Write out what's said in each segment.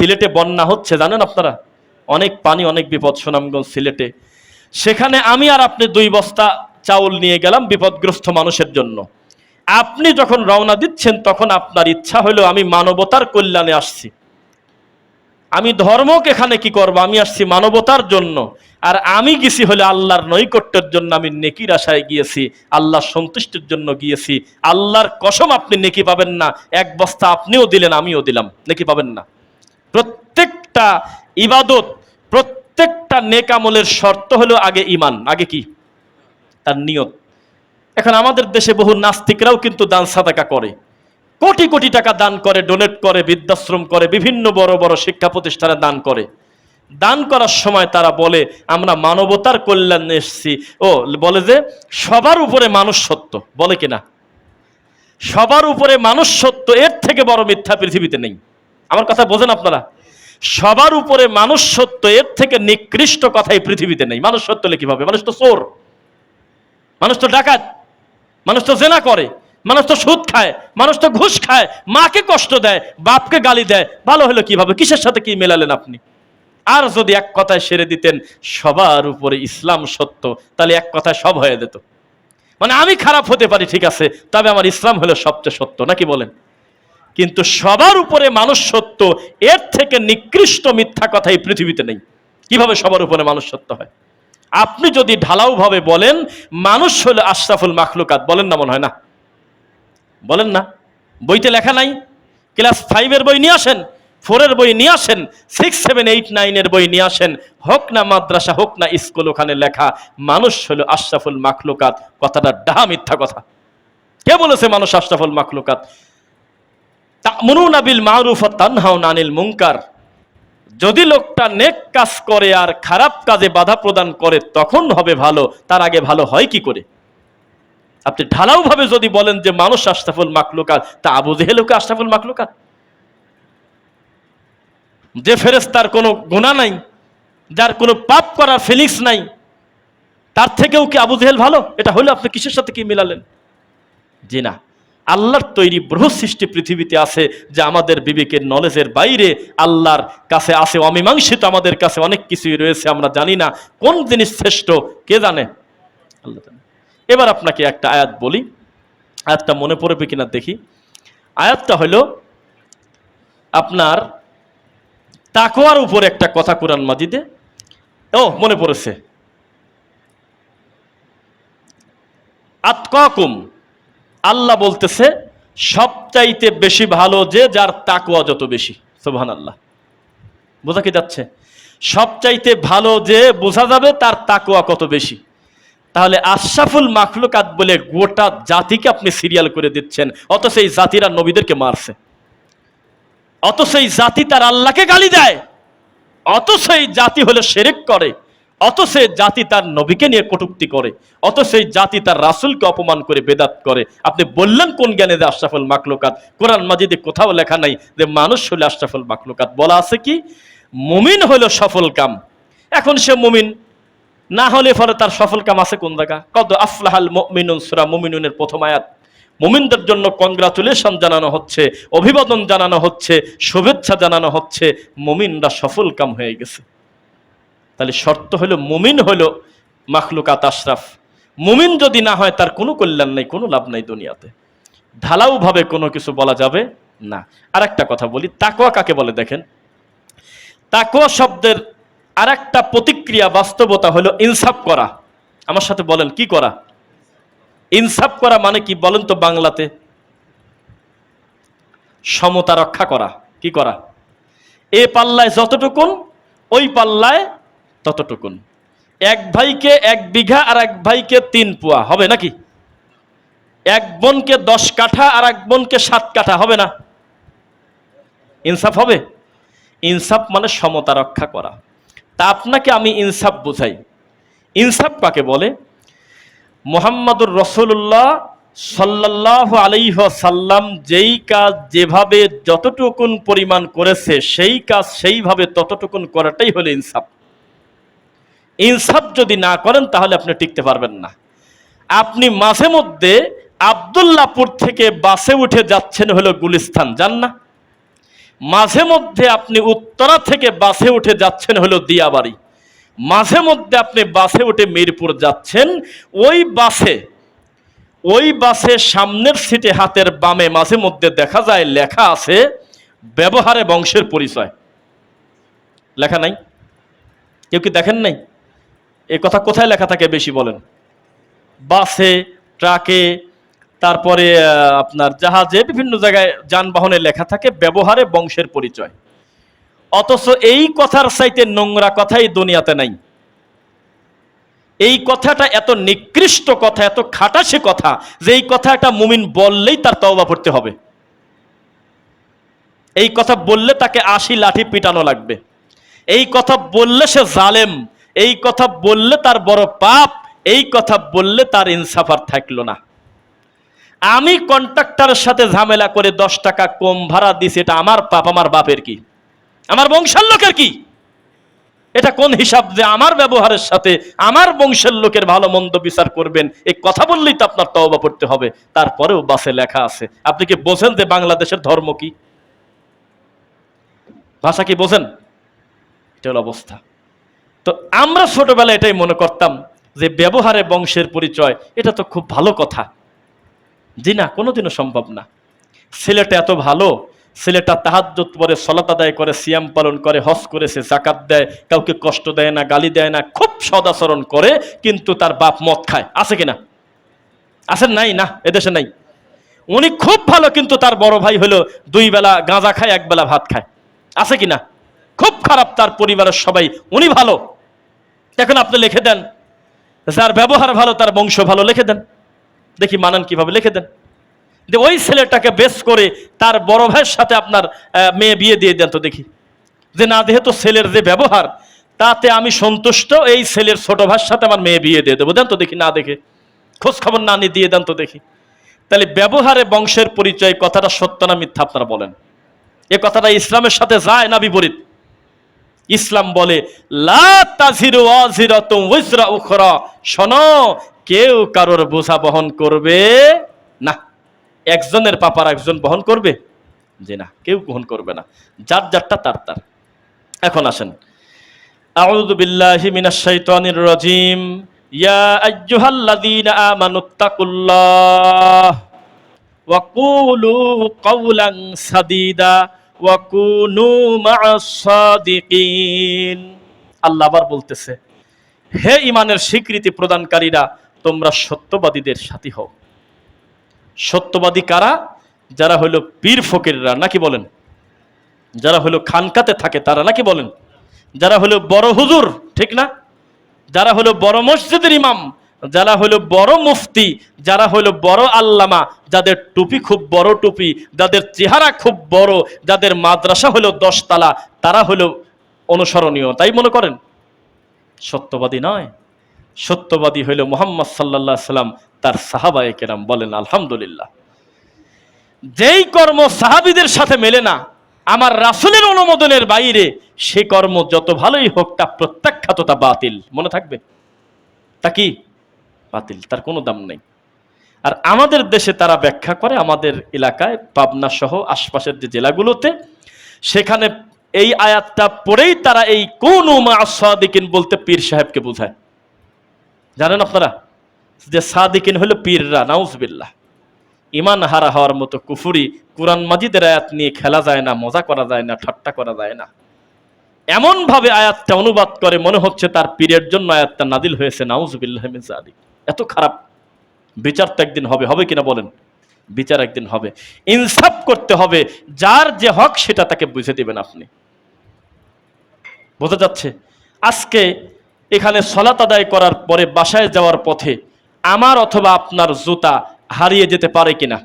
সিলেটে বন্যা হচ্ছে, জানেন আপনারা? অনেক পানি, অনেক বিপদ, সুনামগঞ্জ সিলেটে। সেখানে আমি আর আপনি দুই বস্তা চাউল নিয়ে গেলাম বিপদগ্রস্ত মানুষের জন্য। আপনি যখন রওনা দিচ্ছেন, তখন আপনার ইচ্ছা হলো আমি মানবতার কল্যাণে আসছি। আমি ধর্মকে এখানে কি করব? আমি আসছি মানবতার জন্য। আর আমি গেছি হলে আল্লাহর নৈকট্যের জন্য। আমি নেকির আশায় গিয়েছি, আল্লাহর সন্তুষ্টির জন্য গিয়েছি। আল্লাহর কসম আপনি নেকি পাবেন না। এক বস্তা আপনিও দিলেন, আমিও দিলাম। নেকি পাবেন না। প্রত্যেকটা ইবাদত, প্রত্যেকটা নেকামলের শর্ত হলো আগে ইমান আগে কি? তার নিয়ত। এখন আমাদের দেশে বহু নাস্তিকরাও কিন্তু দান সাদাকা করে। কোটি কোটি টাকা দান করে ডোনেট করে, বৃদ্ধাশ্রম করে, বিভিন্ন বড় বড় শিক্ষা প্রতিষ্ঠানে দান করে। দান করার সময় তারা বলে, আমরা মানবতার কল্যাণে এসেছি। ও বলে যে, সবার উপরে মানুষ সত্য। বলে কিনা? সবার উপরে মানুষ সত্য, এর থেকে বড় মিথ্যা পৃথিবীতে নেই। আমার কথা বোঝেন আপনারা? সবার উপরে মানুষ সত্য এর থেকে নিকৃষ্ট কথাই পৃথিবীতে নেই। মানুষ সত্য হলে কীভাবে? মানুষ তো চোর। মানুষ তো ডাকাত। মানুষ তো জেনা করে। মানুষ তো সুদ খায়। মানুষ তো ঘুষ খায়। মাকে কষ্ট দেয়, বাপকে গালি দেয়। ভালো হলো কীভাবে? কিসের সাথে কি মেলালেন আপনি? আর যদি এক কথায় সেরে দিতেন, সবার উপরে ইসলাম সত্য, তাহলে এক কথায় সব হয়ে যেত। মানে আমি খারাপ হতে পারি, ঠিক আছে, তবে আমার ইসলাম হলো সবচেয়ে সত্য, নাকি বলেন? কিন্তু সবার উপরে মানুষ সত্য এর থেকে নিকৃষ্ট মিথ্যা কথা এই পৃথিবীতে নেই। কীভাবে সবার উপরে মানুষ সত্য হয়? আপনি যদি ঢালাওভাবে বলেন, মানুষ হলো আশরাফুল মাখলুকাত, বলেন না মনে হয় না? বলেন না। বইতে লেখা নাই? ক্লাস ফাইভের বই নিয়ে আসেন? ফোরের বই নিয়ে আসেন? সিক্স, সেভেন, এইট, নাইনের বই নিয়ে আসেন? হোক না মাদ্রাসা, হোক না স্কুল, ওখানে লেখা, মানুষ হলো আশরাফুল মাখলুকাত। কথাটা ডাহা মিথ্যা কথা। কে বলেছে মানুষ আশরাফুল মাখলুকাত? তামরুনা বিল মারুফ তানহাউন আনিল মুনকার। যদি লোকটা নেক কাজ করে আর খারাপ কাজে বাধা প্রদান করে, তখন হবে ভালো, তার আগে ভালো হয় কি করে? আপনি ঢালাও ভাবে যদি বলেন যে মানুষ আশরাফুল মাকলুকাত তা আবু জেহেলকে আশরাফুল মাকলুকাত যে ফেরেস্তার কোনো গুণা নাই, যার কোনো পাপ করার ফিলিংস নাই, তার থেকেও কি আবু জেহেল ভালো? এটা হলো আপনি কিসের সাথে কি মিলালেন? জি না। আল্লাহর তৈরি বৃহৎ সৃষ্টি পৃথিবীতে আছে যে আমাদের বিবেকের নলেজের বাইরে আল্লাহর কাছে আছে। অমীমাংসিত আমাদের কাছে অনেক কিছুই রয়েছে, আমরা জানি না কোন জিনিস শ্রেষ্ঠ, কে জানে? আল্লাহ জানে। এবার আপনাকে একটা আয়াত বলি। আয়াতটা মনে পড়বে কিনা দেখি। আয়াতটা হলো আপনার তাকোয়ার উপর একটা কথা কোরআন মাজিদে, ও, মনে পড়েছে। আতকাকুম আল্লাহ বলতেছে, সবচাইতে বেশি ভালো যে যার তাকুয়া যত বেশি। সোভান আল্লাহ বোঝা কি যাচ্ছে? সবচাইতে ভালো যে বোঝা যাবে তার তাকুয়া কত বেশি। তাহলে আশরাফুল মাখলুকাত বলে গোটা জাতিকে আপনি সিরিয়াল করে দিচ্ছেন অত সেই জাতিরা নবীদেরকে মারছে। অত সেই জাতি তার আল্লাহকে গালি দেয়। অত সেই জাতি হলে সেরেক করে। অত সেই জাতি তার নবীকে নিয়ে কটুক্তি করে অত সেই জাতি তার রাসুলকে অপমান করে, বেদাত করে। আপনি বললেন কোন জ্ঞানে যে আশরাফুল মাকলুকাত কোরআন মাজিদে কোথাও লেখা নাই যে মানুষ হলে আশরাফুল মাকলুকাত বলা আছে কি? মুমিন হলো সফল কাম। এখন সে মুমিন, না হলে ফলে তার সফল কাম আছে কোন জায়গা? কত আফলাহাল মুমিনুন, সূরা মুমিনুনের প্রথম আয়াত। মুমিনদের জন্য কংগ্রাচুলেশন জানানো হচ্ছে, অভিবাদন জানানো হচ্ছে, শুভেচ্ছা জানানো হচ্ছে। মুমিনরা সফল কাম হয়ে গেছে। তাহলে শর্ত হলো মুমিন হলো মাখলুকাত আশরাফ। মুমিন যদি না হয়, তার কোনো কল্যাণ নেই, কোনো লাভ নাই দুনিয়াতে। ঢালাওভাবে কোনো কিছু বলা যাবে না। আর একটা কথা বলি তাকোয়া কাকে বলে দেখেন? তাকোয়া শব্দের আর একটা প্রতিক্রিয়া বাস্তবতা হলো ইনসাফ করা। আমার সাথে বলেন, কি করা? ইনসাফ করা মানে কি বলেন তো বাংলাতে? সমতা রক্ষা করা। কি করা? এ পাল্লায় যতটুকুন, ওই পাল্লায় ততটুকুন। এক ভাইকে এক বিঘা আর এক ভাইকে তিন পোয়া, হবে নাকি? এক বোনকে দশ কাঠা আর এক বোনকে সাত কাঠা, হবে না? ইনসাফ হবে? ইনসাফ মানে সমতা রক্ষা করা। তা আপনাকে আমি ইনসাফ বুঝাই। ইনসাফ কাকে বলে? মোহাম্মদুর রসুল্লাহ সাল্লাহ সাল্লাম যেই কাজ যেভাবে যতটুকুন পরিমাণ করেছে, সেই কাজ সেইভাবে ততটুকুন করাটাই হলো ইনসাফ। ইনসাফ যদি না করেন, তাহলে আপনি টিকতে পারবেন না। আপনি মাঝে মধ্যে আবদুল্লাপুর থেকে বাসে উঠে যাচ্ছেন হলো গুলিস্তান, যান না। মাঝে মধ্যে আপনি উত্তরা থেকে বাসে উঠে যাচ্ছেন হলো দিয়াবাড়ি। মাঝে মধ্যে আপনি বাসে উঠে মিরপুর যাচ্ছেন, ওই বাসে ওই বাসে সামনের সিটে হাতের বামে মাঝে মধ্যে দেখা যায় লেখা আছে, ব্যবহারে বংশের পরিচয়। লেখা নাই? কেউ কি দেখেন নাই? এ কথা কোথায় লেখা থাকে বেশি বলেন? বাসে, ট্রাকে, তারপরে আপনার জাহাজে, বিভিন্ন জায়গায় যানবাহনে লেখা থাকে ব্যবহারে বংশের পরিচয়। অথচ এই কথার চাইতে নোংরা কথাই দুনিয়াতে নাই। এই কথাটা এত নিকৃষ্ট কথা, এত খাটাসে কথা, যে এই কথাটা মুমিন বললেই তার তওবা পড়তে হবে। এই কথা বললে তাকে আশি লাঠি পিটানো লাগবে। এই কথা বললে সে জালেম এই কথা বললে তার বড় পাপ, এই কথা বললে তার ইনসাফার থাকল না। আমি কন্ট্রাক্টরের সাথে ঝামেলা করে দশ টাকা কম ভাড়া দিছি, এটা আমার পাপ, আমার বাপের কি? আমার বংশের লোকের কি? এটা কোন হিসাব যে আমার ব্যবহারের সাথে আমার বংশের লোকের ভালো মন্দ বিচার করবেন? এই কথা বললেই তো আপনার তওবা পড়তে হবে। তারপরেও বাসে লেখা আছে। আপনি কি বোঝেন যে বাংলাদেশের ধর্ম কি? ভাষা কি বোঝেন? এটা হলো অবস্থা। তো আমরা ছোটবেলায় এটাই মনে করতাম যে ব্যবহারে বংশের পরিচয়, এটা তো খুব ভালো কথা। জি না, কোনোদিনও সম্ভব না। ছেলেটা এত ভালো, ছেলেটা তাহাজ্জত পরে সলাত আদায় করে, সিয়াম পালন করে, হজ করেছে জাকাত দেয়, কাউকে কষ্ট দেয় না, গালি দেয় না, খুব সদাচরণ করে, কিন্তু তার বাপ মদ খায়। আছে কিনা আছে নাই না, এদেশে নাই। উনি খুব ভালো, কিন্তু তার বড় ভাই হলো দুই বেলা গাঁজা খায়, এক বেলা ভাত খায়। আছে কিনা খুব খারাপ তার পরিবারের সবাই, উনি ভালো। এখন আপনি লিখে দেন। যার ব্যবহার ভালো, তার বংশ ভালো, লিখে দেন। দেখি মানান কীভাবে, লিখে দেন। যে ওই ছেলেটাকে বেশ করে তার বড় ভাইয়ের সাথে আপনার মেয়ে বিয়ে দিয়ে দেন তো দেখি। যে না, যেহেতু ছেলের যে ব্যবহার, তাতে আমি সন্তুষ্ট, এই ছেলের ছোট ভাইয়ের সাথে আমার মেয়ে বিয়ে দিয়ে দেবো। দেন তো দেখি, না দেখে। খোঁজ খবর না নিয়ে দিয়ে দেন তো দেখি। তাহলে ব্যবহারে বংশের পরিচয়, কথাটা সত্য না মিথ্যা আপনারা বলেন। এ কথাটা ইসলামের সাথে যায় না বিপরীত। ইসলাম বলে কেউ কারোর বোঝা বহন করবে না। একজনের পাপার একজন বহন করবে? যে না, কেউ বহন করবে না। যার যারটা তার তার। এখন আসেন। আউযু রাজিম। ইয়া আমানুত্তাকুল্লাহ ওয়া কুলু কাওলান সাদীদা। আল্লাহ আবার বলতেছে, হে ইমানের স্বীকৃতি প্রদানকারীরা, তোমরা সত্যবাদীদের সাথী হও। সত্যবাদী কারা? যারা হলো পীর ফকিররা, নাকি বলেন? যারা হলো খানকাতে থাকে, তারা নাকি বলেন? যারা হলো বড় হুজুর, ঠিক না? যারা হলো বড় মসজিদের ইমাম যারা হলো বড় মুফতি, যারা হলো বড় আল্লামা, যাদের টুপি খুব বড় টুপি, যাদের চেহারা খুব বড়, যাদের মাদ্রাসা হলো দশতলা, তারা হলো অনুসরণীয়, তাই মনে করেন? সত্যবাদী নয়। সত্যবাদী হইল মোহাম্মদ সাল্লাহ সাল্লাম, তার সাহাবায়ে কেরাম বলেন, আলহামদুলিল্লাহ। যেই কর্ম সাহাবিদের সাথে মেলে না, আমার রাসুলের অনুমোদনের বাইরে, সে কর্ম যত ভালোই হোক, তা প্রত্যাখ্যাত, তা বাতিল। মনে থাকবে? তা কি? বাতিল, তার কোনো দাম নেই। আর আমাদের দেশে তারা ব্যাখ্যা করে, আমাদের এলাকায়, পাবনা সহ আশপাশের যে জেলাগুলোতে, সেখানে এই আয়াতটা পড়েই তারা এই কোন সাদিকিন বলতে পীর সাহেবকে বোঝায়। জানেন আপনারা? যে সাদিকিন হলো পীররা, নাউজবিল্লাহ। ইমান হারা হওয়ার মতো কুফুরি, কোরআন মাজিদের আয়াত নিয়ে খেলা যায় না, মজা করা যায় না, ঠাট্টা করা যায় না। এমন ভাবে আয়াতটা অনুবাদ করে, মনে হচ্ছে তার পীরের জন্য আয়াতটা নাদিল হয়েছে, নাউজবিল্লাহ জালিক এত খারাপ। বিচার তো একদিন হবে হবে কিনা বলেন? বিচার একদিন হবে। ইনসাফ করতে হবে, যার যে হক সেটা তাকে বুঝে দিবেন আপনি। বোঝা যাচ্ছে? আজকে এখানে সলাত আদায় করার পরে বাসায় যাওয়ার পথে আমার অথবা আপনার জুতা হারিয়ে যেতে পারে কিনা?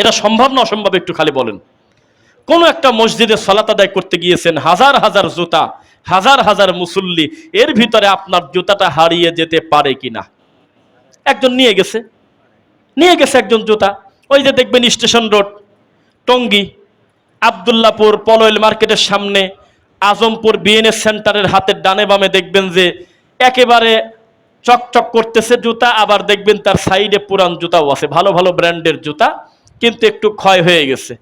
এটা সম্ভব না অসম্ভব একটু খালি বলেন। কোনো একটা মসজিদে সলাত আদায় করতে গিয়েছেন, হাজার হাজার জুতা, হাজার হাজার মুসল্লি, এর ভিতরে আপনার জুতাটা হারিয়ে যেতে পারে কিনা? একজন নিয়ে গেছে নিয়ে গেছে একজন জুতা। ওই যে দেখবেন স্টেশন রোড, টঙ্গী, আবদুল্লাপুর পলয়েল মার্কেটের সামনে, আজমপুর বিএনএস সেন্টারের হাতের ডানে বামে দেখবেন যে একেবারে চকচক করতেছে জুতা, আবার দেখবেন তার সাইডে পুরান জুতাও আছে, ভালো ভালো ব্র্যান্ডের জুতা, কিন্তু একটু ক্ষয় হয়ে গেছে।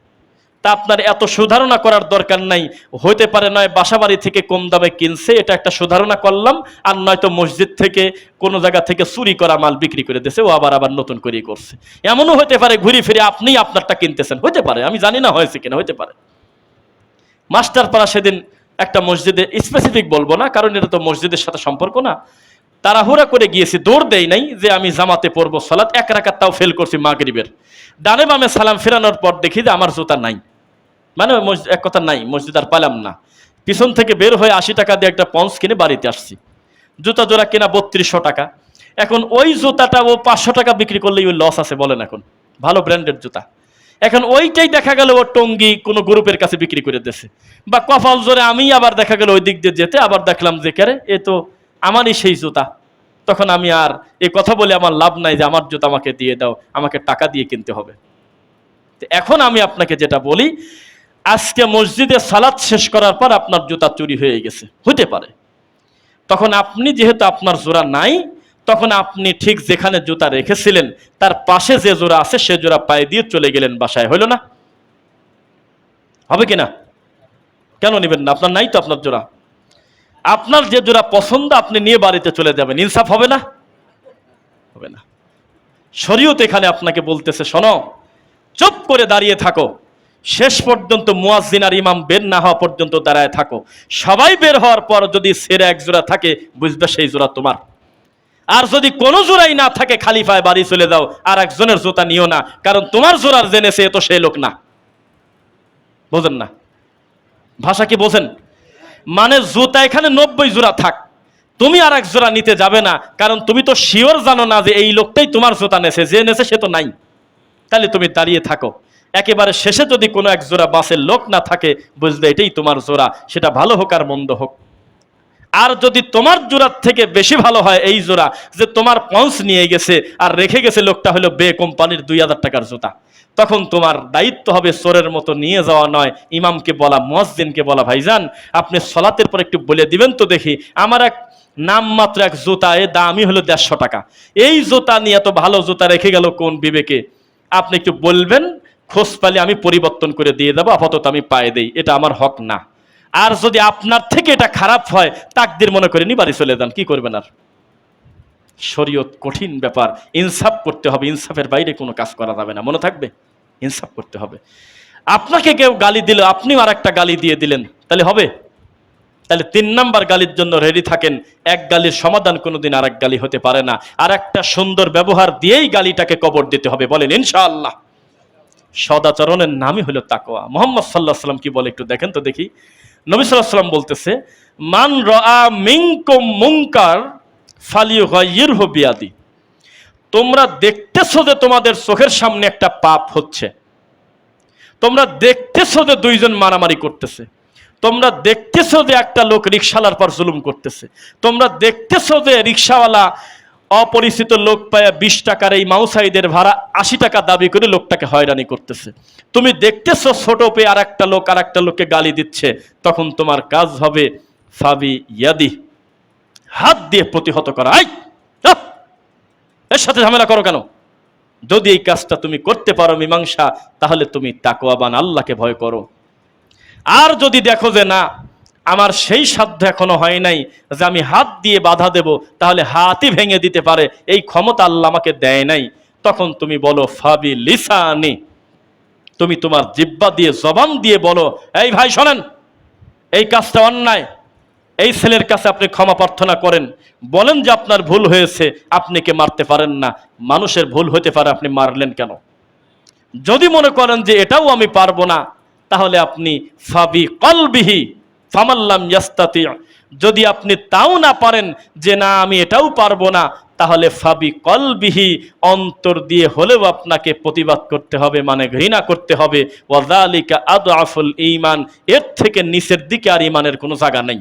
তা আপনার এত সুধারণা করার দরকার নাই। হইতে পারে নয়, বাসাবাড়ি থেকে কম দামে কিনছে, এটা একটা সুধারণা করলাম, আর নয়তো মসজিদ থেকে কোনো জায়গা থেকে চুরি করা মাল বিক্রি করে দিয়েছে, ও আবার আবার নতুন করেই করছে। এমনও হতে পারে ঘুরে ফিরে আপনি আপনারটা কিনতেছেন। হতে পারে, আমি জানি না হয়েছে কিনা হতে পারে। মাস্টার পাড়া সেদিন একটা মসজিদে স্পেসিফিক বলব না, কারণ এটা তো মসজিদের সাথে সম্পর্ক না, তাড়াহুড়া করে গিয়েছি, দৌড় দেই নাই যে আমি জামাতে পড়ব, সালাত এক রাকাত তাও ফেল করছি মাগরিবের। ডানে বামে সালাম ফেরানোর পর দেখি যে আমার জুতা নাই। মানে এক কথা নাই, মসজিদ আর পালাম না। পিছন থেকে বের হয়ে আশি টাকা দিয়ে একটা পঞ্চ কিনে বাড়িতে আসছি। জুতা জোড়া কেনা বত্রিশশো টাকা। এখন ওই জুতাটা ও পাঁচশো টাকা বিক্রি করলেই ওই লস আছে বলেন এখন। ভালো ব্র্যান্ডের জুতা। এখন ওইটাই দেখা গেল ও টঙ্গি কোনো গ্রুপের কাছে বিক্রি করে দিয়েছে। বা কপাল জোরে আমি আবার দেখা গেল ওই দিক দিয়ে যেতে, আবার দেখলাম যে কেরে এ তো আমারই সেই জুতা। তখন আমি আর এই কথা বলে আমার লাভ নাই যে আমার জুতা আমাকে দিয়ে দাও, আমাকে টাকা দিয়ে কিনতে হবে। এখন আমি আপনাকে যেটা বলি আজকে মসজিদে সালাদ শেষ করার পর আপনার জুতা চুরি হয়ে গেছে। হতে পারে। তখন আপনি যেহেতু আপনার জোড়া নাই, তখন আপনি ঠিক যেখানে জুতা রেখেছিলেন, তার পাশে যে জোড়া আছে, সে জোড়া পায়ে দিয়ে চলে গেলেন, বাসায় হইল না। হবে কিনা কেন নেবেন না? আপনার নাই তো আপনার জোড়া। আপনার যে জোড়া পছন্দ, আপনি নিয়ে বাড়িতে চলে যাবেন। ইনসাফ হবে না? হবে না। শরীয়ত এখানে আপনাকে বলতেছে, শোনো, চুপ করে দাঁড়িয়ে থাকো। শেষ পর্যন্ত মুয়াজ্জিন আর ইমাম বের না হওয়া পর্যন্ত দাঁড়ায় থাকো। সবাই বের হওয়ার পর যদি সেরে এক জোড়া থাকে, বুঝবে সেই জোড়া তোমার। আর যদি কোনো জোড়াই না থাকে খালি পায়ে বাড়ি চলে যাও, আর একজনের জোতা নিও না, কারণ তোমার জোড়ার জেনেছে তো সেই লোক না। বোঝেন না? ভাষা কি বোঝেন? মানে জুতা এখানে নব্বই জোড়া থাক। তুমি আর এক জোড়া নিতে যাবে না, কারণ তুমি তো শিওর জানো না যে এই লোকটাই তোমার জোতা নেছে, যে নেছে সে তো নাই। তাহলে তুমি দাঁড়িয়ে থাকো। একেবারে শেষে যদি কোনো এক জোড়া বাসের লোক না থাকে বুঝবে এটাই তোমার জোড়া, সেটা ভালো হোক আর মন্দ হোক। আর যদি তোমার জোড়ার থেকে বেশি ভালো হয় এই জোড়া, যে তোমার পঞ্চ নিয়ে গেছে আর রেখে গেছে লোকটা হলো বে কোম্পানির দুই হাজার টাকার জুতা। তখন তোমার দায়িত্ব হবে চোরের মতো নিয়ে যাওয়া নয়, ইমামকে বলা, মুয়াজ্জিনকে বলা, ভাইজান, আপনি সলাতের পর একটু বলে দিবেন তো দেখি, আমার এক নামমাত্র এক জুতা এ দামই হলো দেড়শো টাকা। এই জুতা নিয়ে এত ভালো জুতা রেখে গেল কোন বিবেকে? আপনি একটু বলবেন খোঁজ পালে আমি পরিবর্তন করে দিয়ে দেবো, আপাতত আমি পায়ে দেই, এটা আমার হক না। আর যদি আপনার থেকে এটা খারাপ হয়, তাকদির মনে করে নি বাড়ি চলে যান, কি করবেন আর? শরীয়ত কঠিন ব্যাপার, ইনসাফ করতে হবে, ইনসাফের বাইরে কোনো কাজ করা যাবে না, মনে থাকবে? ইনসাফ করতে হবে। আপনাকে কেউ গালি দিল, আপনিও আর একটা গালি দিয়ে দিলেন, তাহলে হবে? তাহলে তিন নাম্বার গালির জন্য রেডি থাকেন, এক গালির সমাধান কোনোদিন আর এক গালি হতে পারে না। আর একটা সুন্দর ব্যবহার দিয়েই গালিটাকে কবর দিতে হবে, বলেন, ইনশাআল্লাহ। সদাচরণের নামই হলো তাকোয়া মোহাম্মদ সাল্লাহ সাল্লাম কি বলে একটু দেখেন তো দেখি। নবী সাল্লাহ সাল্লাম বলতেছে, মান রা মিঙ্কুম মুঙ্কার ফালিউ গাইয়ের বিয়াদি। তোমরা দেখতেছো যে তোমাদের চোখের সামনে একটা পাপ হচ্ছে। তোমরা দেখতেছো যে দুইজন মারামারি করতেছে। তোমরা দেখতেছো যে একটা লোক রিক্সালার পর জুলুম করতেছে। তোমরা দেখতেছো যে রিক্সাওয়ালা অপরিচিত লোক পায় বিশ টাকার এই মাউসাইদের ভাড়া আশি টাকা দাবি করে লোকটাকে হয়রানি করতেছে। তুমি দেখতেছো ছোট পেয়ে আর একটা লোক আর একটা লোককে গালি দিচ্ছে। তখন তোমার কাজ হবে ফাবি ইয়াদি, হাত দিয়ে প্রতিহত করা। আই এর সাথে ঝামেলা করো কেন? যদি এই কাজটা তুমি করতে পারো মীমাংসা, তাহলে তুমি তাকওয়াবান, আল্লাহকে ভয় করো। আর যদি দেখো যে না আমার সেই সাধ্য এখনও হয় নাই যে আমি হাত দিয়ে বাধা দেব, তাহলে হাতই ভেঙে দিতে পারে। এই ক্ষমতা আল্লাহ আমাকে দেয় নাই। তখন তুমি বলো, ফাবি লিসানি। তুমি তোমার জিব্বা দিয়ে, জবান দিয়ে বলো, এই ভাই, শোনেন, এই কাজটা অন্যায়। এই ছেলের কাছে আপনি ক্ষমা প্রার্থনা করেন। বলেন যে আপনার ভুল হয়েছে, আপনি কে মারতে পারেন না। মানুষের ভুল হতে পারে, আপনি মারলেন কেন? যদি মনে করেন যে এটাও আমি পারব না, তাহলে আপনি ফাবি কলবিহি ফামাল্লাম ইয়াস্তাতি। যদি আপনি তাও না পারেন যে না, আমি এটাও পারব না, তাহলে ফাবি কলবিহি, অন্তর দিয়ে হলেও আপনাকে প্রতিবাদ করতে হবে মানে ঘৃণা করতে হবে। ওয়াজালিকা আদ আফুল ইমান এর থেকে নিচের দিকে আর ইমানের কোনো জায়গা নেই।